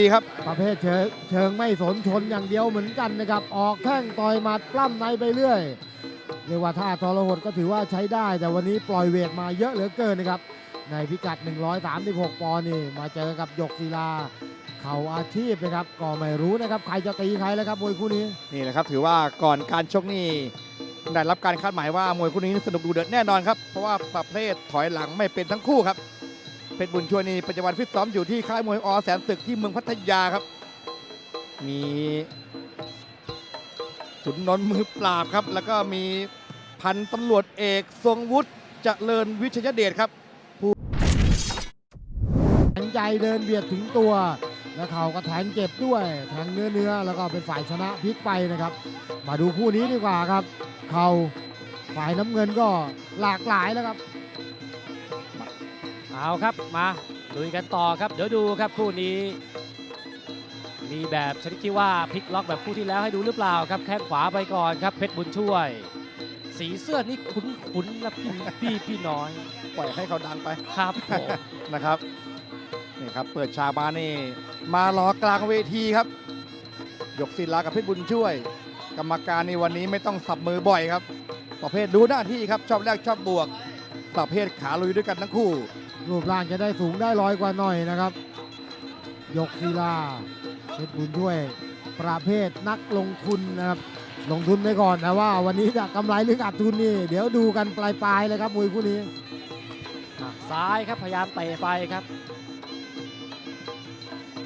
ดีครับประเภทเชิงเชิงไม่สนชนอย่างเดียวเหมือนกันนะครับ ออกแข้งต่อยหมัดปล้ำในไปเรื่อยเรียกว่าท่าทรหดก็ถือว่าใช้ได้ แต่วันนี้ปล่อยเวทมาเยอะเหลือเกินนะครับ ในพิกัด 136 ปอนด์นี่ มาเจอกับหยกศิลา เข่าอาชีพนะครับ ก็ไม่รู้นะครับ ใครจะตีใครแล้วครับมวยคู่นี้ นี่แหละครับถือว่าก่อนการชกนี่ได้รับการคาดหมายว่ามวยคู่นี้สนุกดูเดือดแน่นอนครับเพราะว่าประเภทถอยหลังไม่เป็นทั้งคู่ครับ เพชรบุญช่วยนี่ปัจจุบันฟิตซ้อมอยู่ที่ค่ายมวยอแสนศึกที่เมืองพัทยาครับ มีขุนนนท์มือปราบครับ แล้วก็มีพันตำรวจเอกทรงวุฒิเจริญวิชยเดชครับแทงใจเดินเบียดถึงตัว แล้วเข่าก็แทงเจ็บด้วย แทงเนื้อเนื้อแล้วก็เป็นฝ่ายชนะพลิกไปนะครับ มาดูคู่นี้ดีกว่าครับ เข่าฝ่ายน้ำเงินก็หลากหลายแล้วครับ เอาครับมาลุยกันต่อครับ เดี๋ยวดูครับคู่นี้ มีแบบชนิดที่ว่าพลิกล็อกแบบคู่ที่แล้วให้ดูหรือเปล่าครับแข้งขวาไปก่อนครับเพชรบุญช่วย สีเสื้อนี่คุ้นๆนะพี่พี่พี่น้อยปล่อยให้เขาดังไปครับผมนะครับนี่ครับเปิดฉากมานี่มารอกลางเวทีครับยกศิลากับเพชรบุญช่วย กรรมการในวันนี้ไม่ต้องสับมือบ่อยครับ ประเภทดูหน้าที่ครับชอบแรกชอบบวก ประเภทขาลุยด้วยกันทั้งคู่ รูปร่างจะได้สูงได้ร้อยกว่าหน่อยนะครับ ยกศิลาเพชรบุญช่วยประเภทนักลงทุนนะครับ ลงทุนไปก่อนนะว่า วันนี้จะกำไรหรือขาดทุนนี่ เดี๋ยวดูกันปลายๆเลยครับมวยคู่นี้ซ้ายครับพยายามเตะไปครับ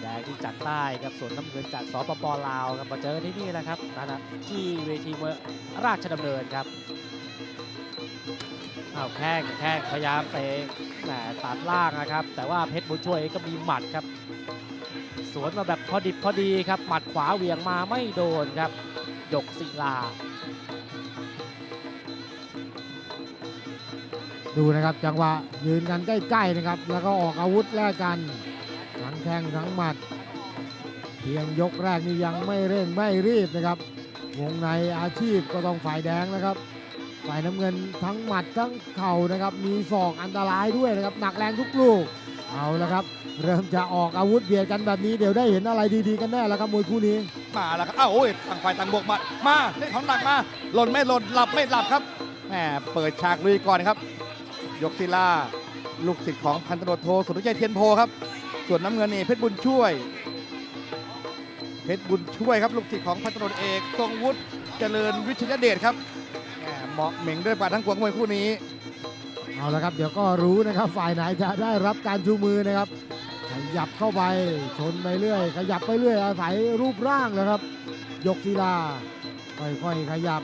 แดงที่จากใต้ครับส่วนน้ำเงินจากสปปลาวครับมาเจอที่นี่แหละครับนะที่เวทีเมวยราชดำเนินครับอ้าวแข้งแข้งพยายามเตะ แหมตัดล่างนะครับ แต่ว่าเพชรบุญช่วยก็มีหมัดครับ สวนมาแบบพอดิบพอดีครับ หมัดขวาเหวี่ยงมาไม่โดนครับยกศิลา ดูนะครับจังหวะยืนกันใกล้ๆนะครับ แล้วก็ออกอาวุธแลกกันทั้งแข้งทั้งหมัด เพียงยกแรกนี่ยังไม่เร่งไม่รีบนะครับ วงในอาชีพก็ต้องฝ่ายแดงนะครับ ฝ่ายน้ำเงินทั้งหมัดทั้งเข่านะครับ มีศอกอันตรายด้วยนะครับ หนักแรงทุกลูก เอาละครับ เริ่มจะออกอาวุธเบียดกันแบบนี้ เดี๋ยวได้เห็นอะไรดีๆกันแน่แล้วครับมวยคู่นี้ มาแล้วครับอ้าวโอ้ยต่างฝ่ายต่างบวกหมัดมาเล่นของหนักมาหล่นไม่หล่นหลับไม่หลับครับแหมเปิดฉากลุยก่อนครับ ยกศิลาลูกศิษย์ของพันตำรวจโทสุทธิชัยเทียนโพครับ ส่วนน้ำเงินนี่เพชรบุญช่วย เพชรบุญช่วยครับลูกศิษย์ของพันตำรวจเอกทรงวุฒิเจริญวิชยเดชครับ เหมาะเหม่งด้วยปาทั้งกวงมวยคู่นี้ เอาละครับ เดี๋ยวก็รู้นะครับ ฝ่ายไหนจะได้รับการชูมือนะครับ ขยับเข้าไปชนไปเรื่อย ขยับไปเรื่อยอาศัยรูปร่างนะครับ ยกศิลาค่อยๆขยับ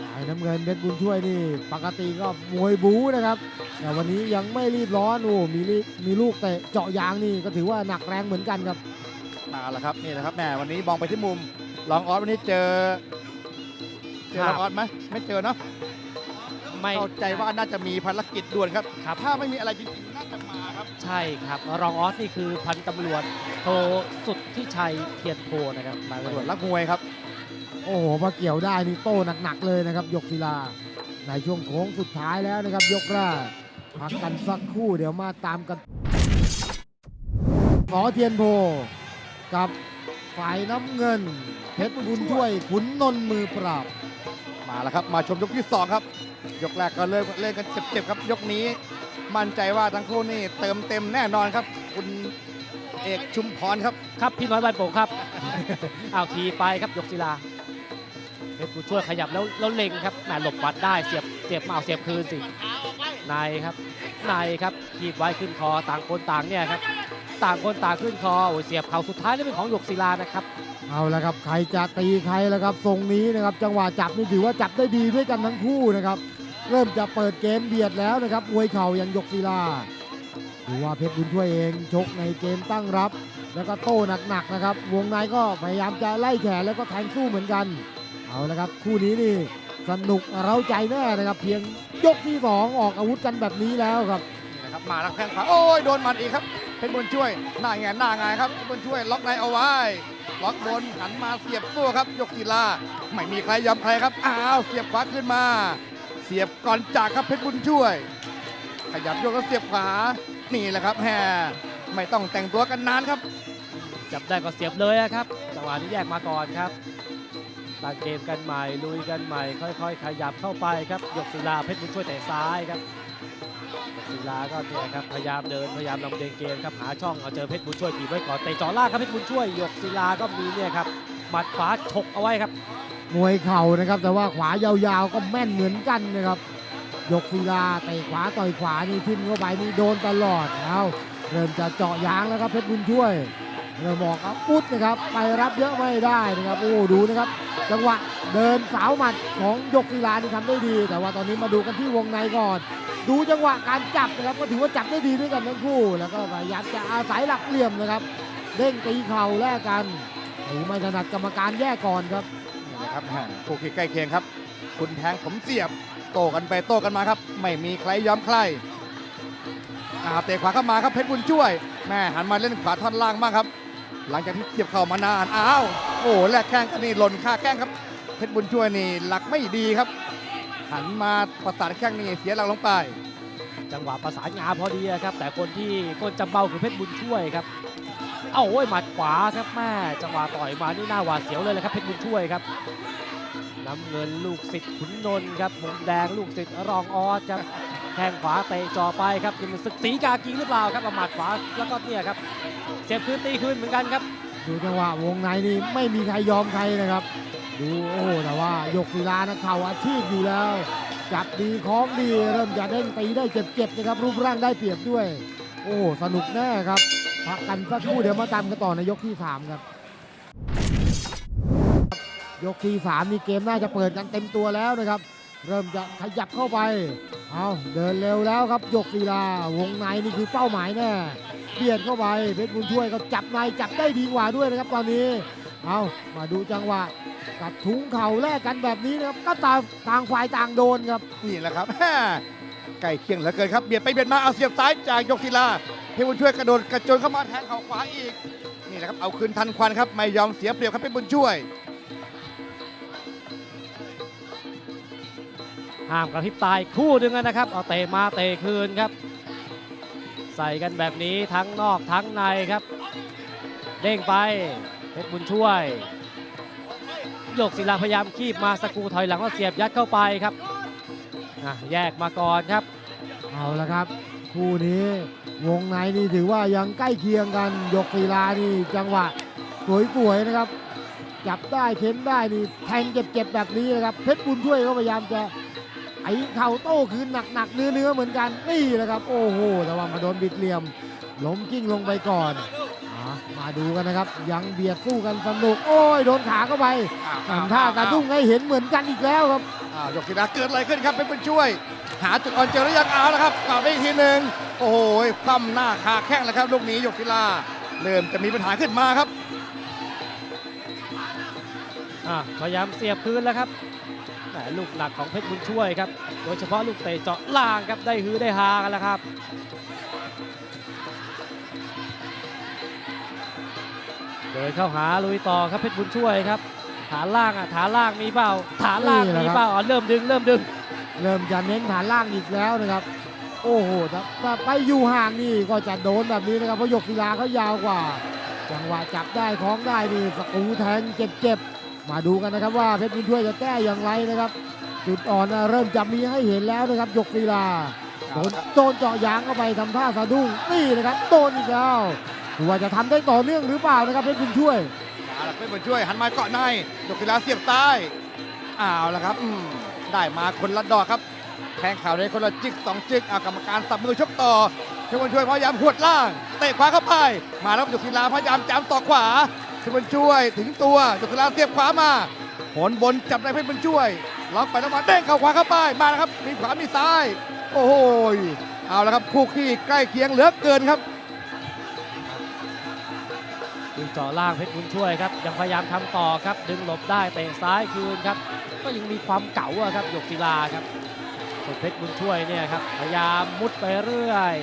ฝ่ายน้ำเงินเพชรบุญช่วยนี่ ปกติก็มวยบู๊นะครับ แต่วันนี้ยังไม่รีบร้อนโอ้มีลีมีลูกเตะเจาะยางนี่ก็ถือว่าหนักแรงเหมือนกันครับมาแล้วครับนี่แหละครับแหมวันนี้มองไปที่มุมลองออสวันนี้เจอ เจอลองออสไหมไม่เจอเนาะไม่เข้าใจว่าน่าจะมีภารกิจด่วนครับครับถ้าไม่มีอะไรจริงๆน่าจะมาครับ ใช่ครับรองออสนี่คือพันตำรวจโทสุดที่ชัยเทียนโพนะครับมาตำรวจรักมวยครับ โอ้โหมาเกี่ยวได้นี่โต้หนักๆเลยนะครับ ยกศิลาในช่วงโค้งสุดท้ายแล้วนะครับ ยกแรกพักกันสักครู่เดี๋ยวมาตามกันขอเทียนโพกับฝ่ายน้ำเงิน เพชรบุญช่วยขุนนนท์มือปราบ มาแล้วครับ มาชมยกที่ 2 ครับ ยกแรกก็เริ่มเล่นกันเจ็บๆครับ ยกนี้มั่นใจว่าทั้งคู่นี่เติมเต็มแน่นอนครับ คุณเอกชุมพรครับ ครับพี่น้อยบ้านโป่งครับ เอาทีไปครับยกศิลาเพชรบุญช่วยขยับแล้วแล้วเล็งครับแหมหลบหมัดได้เสียบเสียบมาเอาเสียบคืนสิในครับในครับขีบไว้ขึ้นคอต่างคนต่างเนี่ยครับ ต่างคนต่างขึ้นคอโอ้ยเสียบเข่าสุดท้ายนี่เป็นของยกศิลานะครับ เอาละครับใครจะตีใครแล้วครับทรงนี้นะครับ จังหวะจับนี่ถือว่าจับได้ดีด้วยกันทั้งคู่นะครับ เริ่มจะเปิดเกมเบียดแล้วนะครับมวยเข่ายังยกศิลาดูว่าเพชรบุญช่วยเองชกในเกมตั้งรับ แล้วก็โต้หนักๆนะครับ วงในก็พยายามจะไล่แขนแล้วก็แทงสู้เหมือนกัน เอาละครับ คู่นี้นี่สนุกเร้าใจแน่นะครับ เพียงยกที่สองออกอาวุธกันแบบนี้แล้วครับนี่นะครับมาแล้วแข้งขวาโอ้ยโดนหมัดอีกครับเพชรบุญช่วยหน้าแงนหน้าไงายครับเพชรบุญช่วยล็อกในเอาไว้ ล็อกบนหันมาเสียบสู้ครับ ยกศิลาไม่มีใครยอมใครครับอ้าวเสียบขวาขึ้นมา เสียบก่อนจากครับเพชรบุญช่วย ขยับยกแล้วเสียบขวานี่แหละครับแฮไม่ต้องแต่งตัวกันนานครับ จับได้ก็เสียบเลยอะครับจังหวะนี้แยกมาก่อนครับตั้งเกมกันใหม่ลุยกันใหม่ ค่อย ๆ ขยับเข้าไปครับยกศิลาเพชรบุญช่วยเตะซ้ายครับ ศิลาก็เนี่ยครับพยายามเดินพยายามลำเลียงเกมครับหาช่องเอาเจอเพชรบุญช่วยถีบไว้ก่อนเตะจ่อล่างครับเพชรบุญช่วยยกศิลาก็มีเนี่ยครับหมัดขวาฉกเอาไว้ครับมวยเข่านะครับ แต่ว่าขวายาวๆก็แม่นเหมือนกันนะครับยกศิลาเตะขวาต่อยขวานี่ทิ่มเข้าไปนี่โดนตลอดเอาเริ่มจะเจาะยางแล้วครับเพชรบุญช่วย เริ่มออกอาวุธนะครับไปรับเยอะไม่ได้นะครับโอ้ดูนะครับ จังหวะเดินสาวหมัดของยกศิลานี่ทำได้ดี แต่ว่าตอนนี้มาดูกันที่วงในก่อน ดูจังหวะการจับนะครับก็ถือว่าจับได้ดีด้วยกันทั้งคู่ แล้วก็พยายามจะอาศัยหลักเหลี่ยมนะครับ เด้งตีเข่าแลกกันตีไม่ถนัดกรรมการแยกก่อนครับนี่นะครับแหม่คู่ขี้ใกล้เคียงครับ คุณแทงผมเสียบ โต้กันไปโต้กันมาครับ ไม่มีใครยอมใครอาเตะขวาเข้ามาครับเพชรบุญช่วยแม่หันมาเล่นขวาท่อนล่างบ้างครับ หลังจากที่เสียบเข่ามานาน อ้าว โอ้แลกแข้งกันนี่หล่นค่าแข้งครับ เพชรบุญช่วยนี่หลักไม่ดีครับ หันมาประสานแข้งนี่เสียหลักลงไป จังหวะประสานงาพอดีครับ แต่คนที่คนจำเบาคือเพชรบุญช่วยครับ เอ้าโอ้ยหมัดขวาครับแม่จังหวะต่อยมานี่หน้าหวาดเสียวเลยแหละครับเพชรบุญช่วยครับน้ำเงินลูกศิษย์ขุนนนท์ครับมุมแดงลูกศิษย์รองออสครับแข้งขวาเตะจ่อไปครับนี่มันศึกสีกากีหรือเปล่าครับหมัดขวาแล้วก็เนี่ยครับ เสียบคืนตีคืนเหมือนกันครับ ดูจังหวะวงในนี่ไม่มีใครยอมใครนะครับ ดูโอ้โหแต่ว่ายกศิลานะเข่าอาชีพอยู่แล้วจับดีคล้องดีเริ่มจะเด้งตีได้เจ็บๆนะครับรูปร่างได้เปรียบด้วย โอ้สนุกแน่ครับพักกันสักครู่เดี๋ยวมาตามกันต่อในยกที่สามครับยกที่สามนี่เกมน่าจะเปิดกันเต็มตัวแล้วนะครับ เริ่มจะขยับเข้าไปเอาเดินเร็วแล้วครับยกศิลาวงในนี่คือเป้าหมายแน่ เบียดเข้าไปเพชรบุญช่วยก็จับในจับได้ดีกว่าด้วยนะครับตอนนี้ เอามาดูจังหวะกัดทุ้งเข่าแลกกันแบบนี้นะครับก็ต่างต่างฝ่ายต่างโดนครับนี่แหละครับใกล้เคียงเหลือเกินครับเบียดไปเบียดมาเอาเสียบซ้ายจากยกศิลาเพชรบุญช่วยกระโดดกระโจนเข้ามาแทงเข่าขวาอีกนี่แหละครับเอาคืนทันควันครับไม่ยอมเสียเปรียบครับเพชรบุญช่วยห้ามกระพริบตายคู่หนึ่งนะครับเอาเตะมาเตะคืนครับ ใส่กันแบบนี้ทั้งนอกทั้งในครับ เด้งไปเพชรบุญช่วยโยกศิลาพยายามคีบมาสกูถอยหลังแล้วเสียบยัดเข้าไปครับอะแยกมาก่อนครับ เอาละครับ คู่นี้วงในนี่ถือว่ายังใกล้เคียงกันยกศิลานี่จังหวะสวยๆนะครับ จับได้เข็นได้นี่แทงเจ็บๆแบบนี้นะครับเพชรบุญช่วยก็พยายามจะ ไอเข่าโต้คืนหนักๆเนื้อๆเหมือนกันนี่แหละครับ โอ้โหแต่ว่ามาโดนบิดเหลี่ยมล้มกิ้งลงไปก่อนอะมาดูกันนะครับ ยังเบียดสู้กันสนุกโอ้ยโดนขาเข้าไปทำท่ากระดุ้งให้เห็นเหมือนกันอีกแล้วครับอ้าวยกศิลาเกิดอะไรขึ้นครับเพชรบุญช่วย หาจุดอ่อนเจอหรือยังเอาแล้วครับกลับได้อีกทีหนึ่งโอ้โหคว่ำหน้าคาแข้งแล้วครับลูกนี้ยกศิลาเริ่มจะมีปัญหาขึ้นมาครับอะพยายามเสียบคืนแล้วครับแหม ลูกหนักของเพชรบุญช่วยครับ โดยเฉพาะลูกเตะเจาะล่างครับได้ฮือได้ฮากันแล้วครับเดินเข้าหาลุยต่อครับเพชรบุญช่วยครับ ฐานล่างอะฐานล่างมีเปล่าฐานล่างมีครับเปล่าอ๋อเริ่มดึงเริ่มดึง เริ่มจะเน้นฐานล่างอีกแล้วนะครับ โอ้โหถ้าไปอยู่ห่างนี่ก็จะโดนแบบนี้นะครับเพราะยกศิลาเขายาวกว่า จังหวะจับได้คล้องได้นี่สกูแทงเจ็บๆ มาดูกันนะครับว่าเพชรบุญช่วยจะแก้อย่างไรนะครับ จุดอ่อนเริ่มจะมีให้เห็นแล้วนะครับยกศิลาโดนโดนเจาะยางเข้าไปทำท่าสะดุ้งนี่นะครับโดนอีกแล้วว่าจะทำได้ต่อเนื่องหรือเปล่านะครับเพชรบุญช่วยเอาละเพชรบุญช่วยหันมาเกาะในยกศิลาเสียบซ้ายอ้าวแล้วครับได้มาคนละดอกครับแทงเข่าได้คนละจิกสองจิกเอากรรมการสับมือชกต่อเพชรบุญช่วยพยายามหวดล่างเตะขวาเข้าไป มาแล้วยกศิลาพยายามจามต่อขวา เพชรบุญช่วยถึงตัวยกศิลาเสียบขวามาผลบนจับได้เพชรบุญช่วยล็อกไปแล้วมาเด้งเข่าขวาเข้าไปมาแล้วครับ มีขวามีซ้าย โอ้โหเอาละครับคู่ขี้ใกล้เคียงเหลือเกินครับดึงเจาะล่างเพชรบุญช่วยครับยังพยายามทำต่อครับ ดึงหลบได้เตะซ้ายคืนครับ ก็ยังมีความเก๋าครับยกศิลาครับส่วนเพชรบุญช่วยเนี่ยครับพยายามมุดไปเรื่อย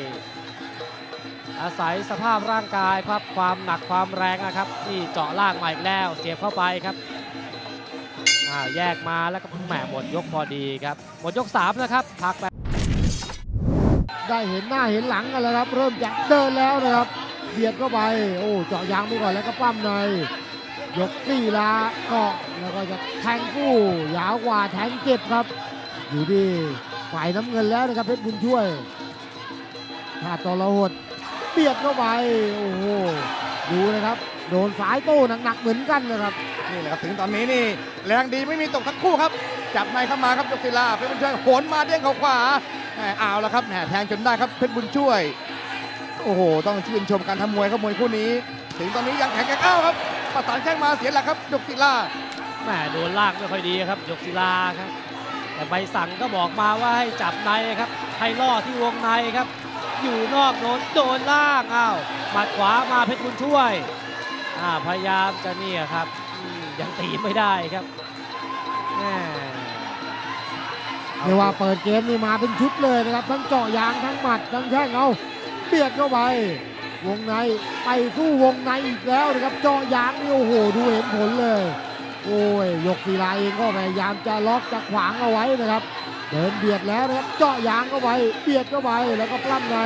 อาศัยสภาพร่างกายครับความหนักความแรงนะครับนี่เจาะล่างมาอีกแล้วเสียบเข้าไปครับอ้าวแยกมาแล้วก็แหมหมดยกพอดีครับหมดยกสามนะครับพักไปได้เห็นหน้าเห็นหลังกันแล้วครับ เริ่มจะเดินแล้วนะครับเบียดเข้าไปโอ้เจาะยางไปก่อนแล้วก็ปั้มในยกตีลาเกาะแล้วก็จะแทงกู้ยาวกว่าแทงเจ็บครับ อยู่ที่ฝ่ายน้ำเงินแล้วนะครับเพชรบุญช่วยถ้าตอละหด เบียดเข้าไปโอ้โหดูนะครับ โดนสายโต้หนักๆเหมือนกันนะครับนี่แหละครับถึงตอนนี้นี่แรงดีไม่มีตกทั้งคู่ครับ จับในเข้ามาครับยกศิลาเพชรบุญช่วยโหนมาเด้งเขาขวาแหมเอาแล้วครับแหมแทงจนได้ครับเพชรบุญช่วย โอ้โห ต้องชื่นชมการทำมวยครับมวยคู่นี้ ถึงตอนนี้ยังแข็งแกร่งอ้าวครับประสานแข้งมาเสียหลักครับยกศิลาแหมโดนลากไม่ค่อยดีครับยกศิลาครับ แต่ใบสั่งก็บอกมาว่าให้จับในครับให้ล่อที่วงในครับ อยู่นอกโดนโดนล่างอ้าวหมัดขวามาเพชรบุญช่วยอ่าพยายามจะเนี่ยครับยังตีไม่ได้ครับแหมเรียกว่าเปิดเกมนี่มาเป็นชุดเลยนะครับ ทั้งเจาะยางทั้งหมัดทั้งแข้งเอาเบียดเข้าไปวงในไปสู้วงในอีกแล้วนะครับเจาะยางนี่โอ้โหดูเห็นผลเลย โอ้ยยกศิลาเองก็พยายามจะล็อกจะขวางเอาไว้นะครับ เดินเบียดแล้วนะครับเจาะยางเข้าไปเบียดเข้าไปแล้วก็ปล้ำใน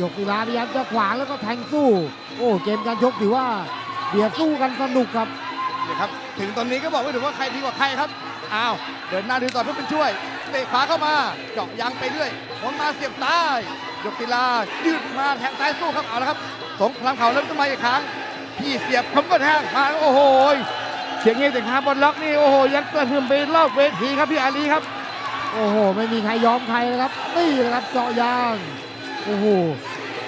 ยกศิลาพยายามจะขวางแล้วก็แทงสู้ โอ้เกมการชกถือว่าเบียดสู้กันสนุกครับนี่ครับถึงตอนนี้ก็บอกไม่ถูกว่าใครดีกว่าใครครับอ้าวเดินหน้าดูต่อเพื่อเป็นช่วยเตะขวาเข้ามาเจาะยางไปเรื่อยหมุนมาเสียบซ้ายยกศิลายืดมาแทงซ้ายสู้ครับเอาละครับสงครามเข่าเริ่มต้นมาอีกครั้งพี่เสียบผมก็แทงมาโอ้โห เสียงเงี้ยจากฮาบอลล็อกนี่โอ้โหยังกระหึ่มไปรอบเวทีครับพี่อาลีครับ โอ้โห ไม่มีใครยอมใครนะครับ นี่แหละครับเจาะยาง โอ้โห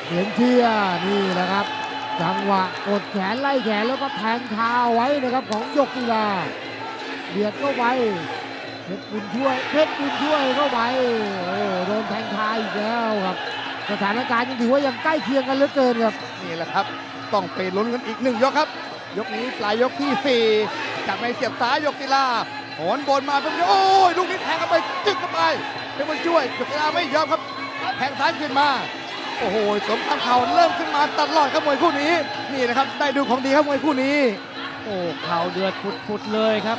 เสียงเชียร์นี่แหละครับ จังหวะกดแขนไล่แขนแล้วก็แทงคาไว้นะครับของยกกีฬาเบียดเข้าไปเพชรบุญช่วยเพชรบุญช่วยเข้าไปโอ้โดนแทงคาอีกแล้วครับ สถานการณ์ยังถือว่ายังใกล้เคียงกันเหลือเกินครับนี่แหละครับ ต้องไปลุ้นกันอีกหนึ่งยกครับ ยกนี้ปลายยกที่ 4จับในเสียบซ้ายยกกีฬาโหนบนมาเป็นโอ้ยลูกนี้แทงเข้าไปจึ๊กเข้าไปเป็นคนช่วยยกกีฬาไม่ยอมครับแทงซ้ายขึ้นมาโอ้โหสมคำเขาเริ่มขึ้นมาตลอดครับมวยคู่นี้นี่นะครับได้ดูของดีครับมวยคู่นี้ โอ้เข่าเดือดปุดๆเลยครับ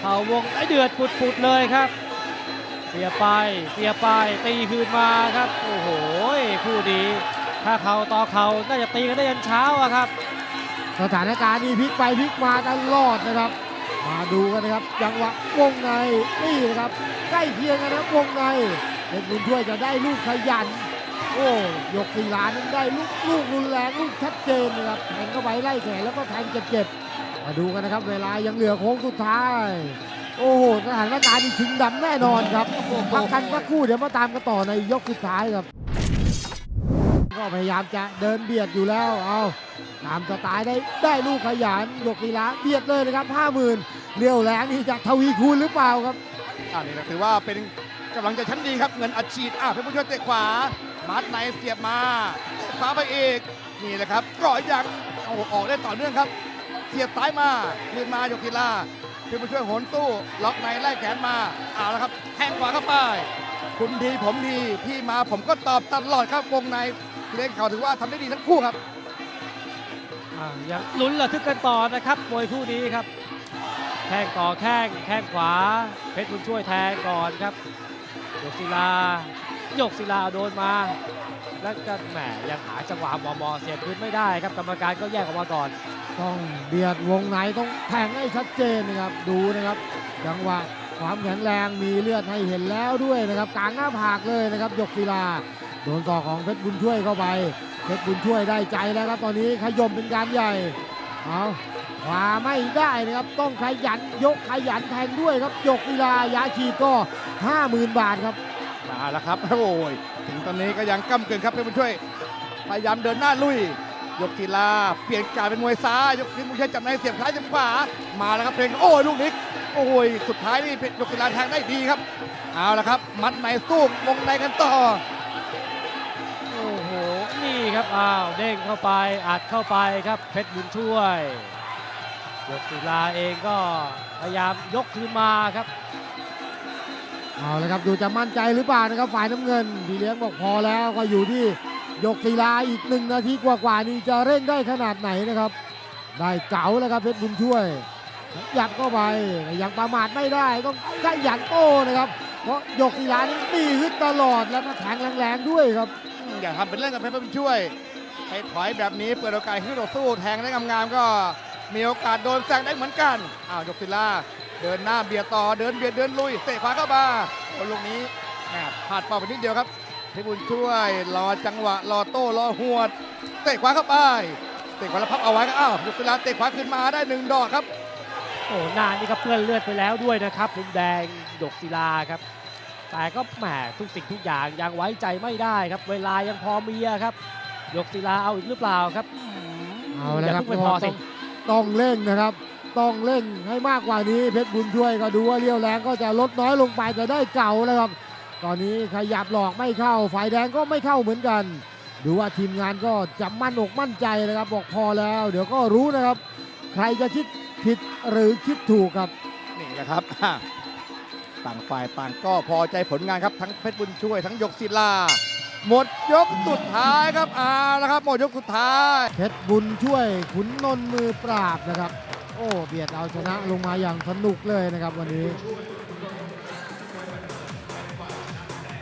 เข่าวงไอเดือดปุดๆเลยครับ เสียไปเสียไปตีคืนมาครับ โอ้โหคู่ดีถ้าเข่าต่อเข่าน่าจะตีกันได้ยันเช้าอะครับ สถานการณ์นี้พลิกไปพลิกมาตลอดนะครับ มาดูกันนะครับ จังหวะวงในนี่นะครับ ใกล้เคียงกันนะวงในเพชรบุญช่วยจะได้ลูกขยัน โอ้ยกกีฬานั้นได้ลูกลูกรุนแรงลูกชัดเจนนะครับแทงเข้าไปไล่แขนแล้วก็แทงเจ็บๆมาดูกันนะครับ เวลายังเหลือโค้งสุดท้าย โอ้โหสถานการณ์นี้ชิงดำแน่นอนครับพักกันสักครู่เดี๋ยวมาตามกันต่อในยกสุดท้ายครับ ก็พยายามจะเดินเบียดอยู่แล้วเอาามสไตล์ได้ได้ลูกขยันยกกีฬาเบียดเลยนะครับห้าหมื่นเลี้ยวแรงนี่จะทวีคูณหรือเปล่าครับอ่านี่นะถือว่าเป็นกำลังใจชั้นดีครับ เงินอัดฉีดอ่าเพชรบุญช่วยเตะขวามัดในเสียบมาฟ้าไปอีกนี่แหละครับก่อยังเอาออกได้ต่อเนื่องครับ เสียบซ้ายมาคืนมายกกีฬาเพชรบุญช่วยโหนตู้ล็อกในไล่แขนมาเอาละครับแทงขวาเข้าไปคุณดีผมดีพี่มาผมก็ตอบตลอดครับวงในเล่นเขาถือว่าทำได้ดีทั้งคู่ครับ ยังลุ้นระทึกกันต่อนะครับมวยคู่นี้ครับ แข้งต่อแข้งแข้งขวา เพชรบุญช่วยแทงก่อนครับยกศิลายกศิลาโดนมา แล้วก็แหมยังหาจังหวะมอมอเสียบพื้นไม่ได้ครับกรรมการก็แยกออกมาก่อน ต้องเบียดวงในต้องแทงให้ชัดเจนนะครับ ดูนะครับ จังหวะความแข็งแรงมีเลือดให้เห็นแล้วด้วยนะครับกลางหน้าผากเลยนะครับยกศิลาโดนต่อของเพชรบุญช่วยเข้าไป เพชรบุญช่วยได้ใจแล้วครับตอนนี้ขยมเป็นการใหญ่เอาขวาไม่ได้นะครับต้องขยันยกขยันแทงด้วยครับยกศิลายาฉีดก็ 50,000 บาทครับมาแล้วครับโอ้ยถึงตอนนี้ก็ยังก้ำเกินครับเพชรบุญช่วยพยายามเดินหน้าลุย ยกกีฬาเปลี่ยนการเป็นมวยซ้ายยกเพชรบุญช่วยจับในเสียบซ้ายเสียบขวามาแล้วครับเพลงโอ้ยลูกนี้โอ้ยสุดท้ายนี่เพชรยกกีฬาแทงได้ดีครับเอาละครับ มัดในสู้วงในกันต่อ ครับ อ้าว เด้งเข้าไป อัดเข้าไปครับ เพชรบุญช่วย ยกศิลาเองก็พยายามยกคืนมาครับ เอาละครับดูจะมั่นใจหรือเปล่านะครับ ฝ่ายน้ำเงินพี่เลี้ยงบอกพอแล้วก็อยู่ที่ยกศิลาอีกหนึ่งนาทีกว่าๆนี้จะเร่งได้ขนาดไหนนะครับ ได้เก๋าแล้วครับเพชรบุญช่วยยับเข้าไปแต่ยังประมาทไม่ได้ต้องขยันโต้นะครับ เพราะยกศิลานี่มีขึ้นตลอดแล้วก็แทงแรงๆด้วยครับ อย่าทำเป็นเล่นกับเพชรบุญช่วยไปถอยแบบนี้เปิดโอกาสให้ต่อสู้แทงได้งามๆก็มีโอกาสโดนแซงได้เหมือนกันอ้าวยกศิลาเดินหน้าเบียดต่อเดินเบียดเดินลุยเตะขวาเข้ามาโอ้ลูกนี้แหม่พลาดเป้าไปนิดเดียวครับเพชรบุญช่วยรอจังหวะรอโต้รอหวดเตะขวาเข้าไปเตะขวาแล้วพับเอาไว้ก็อ้าวยกศิลาเตะขวาขึ้นมาได้หนึ่งดอกครับโอ้หนานนี่ก็เปื้อนเลือดไปแล้วด้วยนะครับมุมแดงหยกศิลาครับ แต่ก็แหมทุกสิ่งทุกอย่างยังไว้ใจไม่ได้ครับ เวลายังพอมีอะครับหยกศิลาเอาอีกหรือเปล่าครับอืมเอาละครับย่าเพิ่งไปพอสิต้องต้องเร่งนะครับ ต้องเร่งให้มากกว่านี้เพชรบุญช่วยก็ดูว่าเลี้ยวแรงก็จะลดน้อยลงไปจะได้เก่าแล้วครับ ตอนนี้ขยับหลอกไม่เข้า ฝ่ายแดงก็ไม่เข้าเหมือนกัน ดูว่าทีมงานก็จะมั่นอกมั่นใจนะครับ บอกพอแล้ว เดี๋ยวก็รู้นะครับ ใครจะคิดผิดหรือคิดถูกครับนี่แหละครับ ต่างฝ่ายต่างก็พอใจผลงานครับทั้งเพชรบุญช่วยทั้งยกศิลา หมดยกสุดท้ายครับเอาละครับหมดยกสุดท้าย เพชรบุญช่วยขุนนนท์มือปราบนะครับ โอ้เบียดเอาชนะลงมาอย่างสนุกเลยนะครับวันนี้